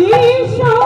一生。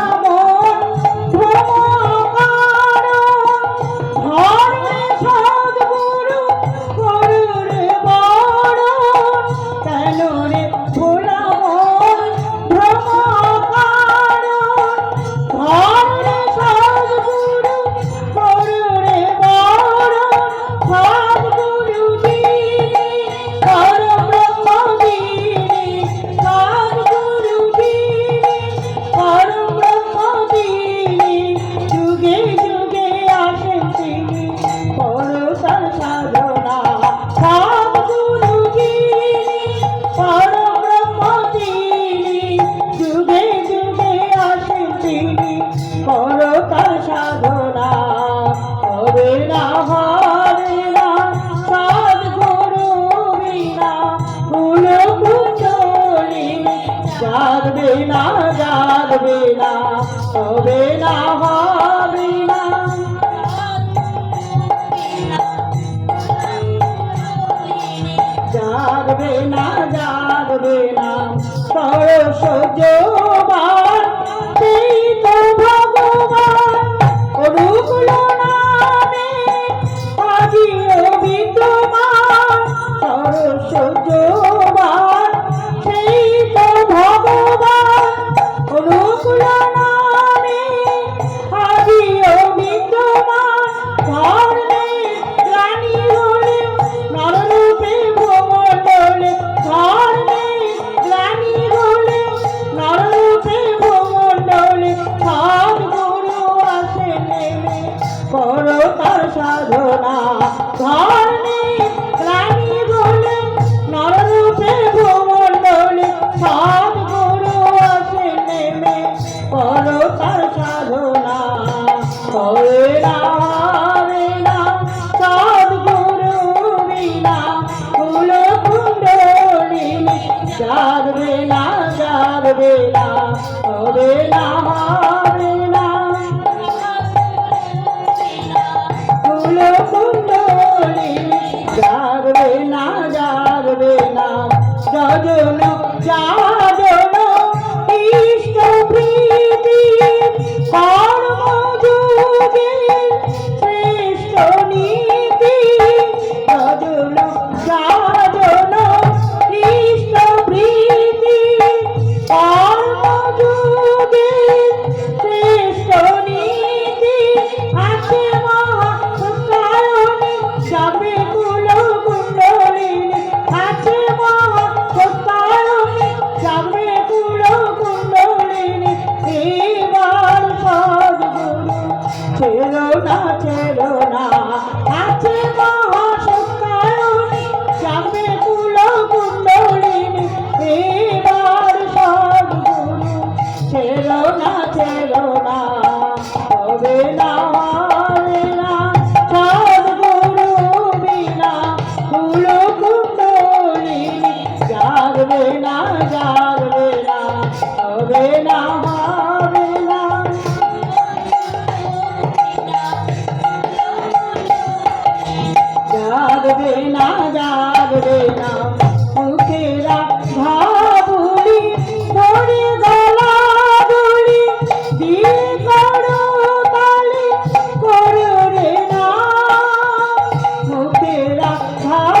কেন রে जागबे ना जागबे ना तबे ना Bao ना जागवे ना होवे ना Oh.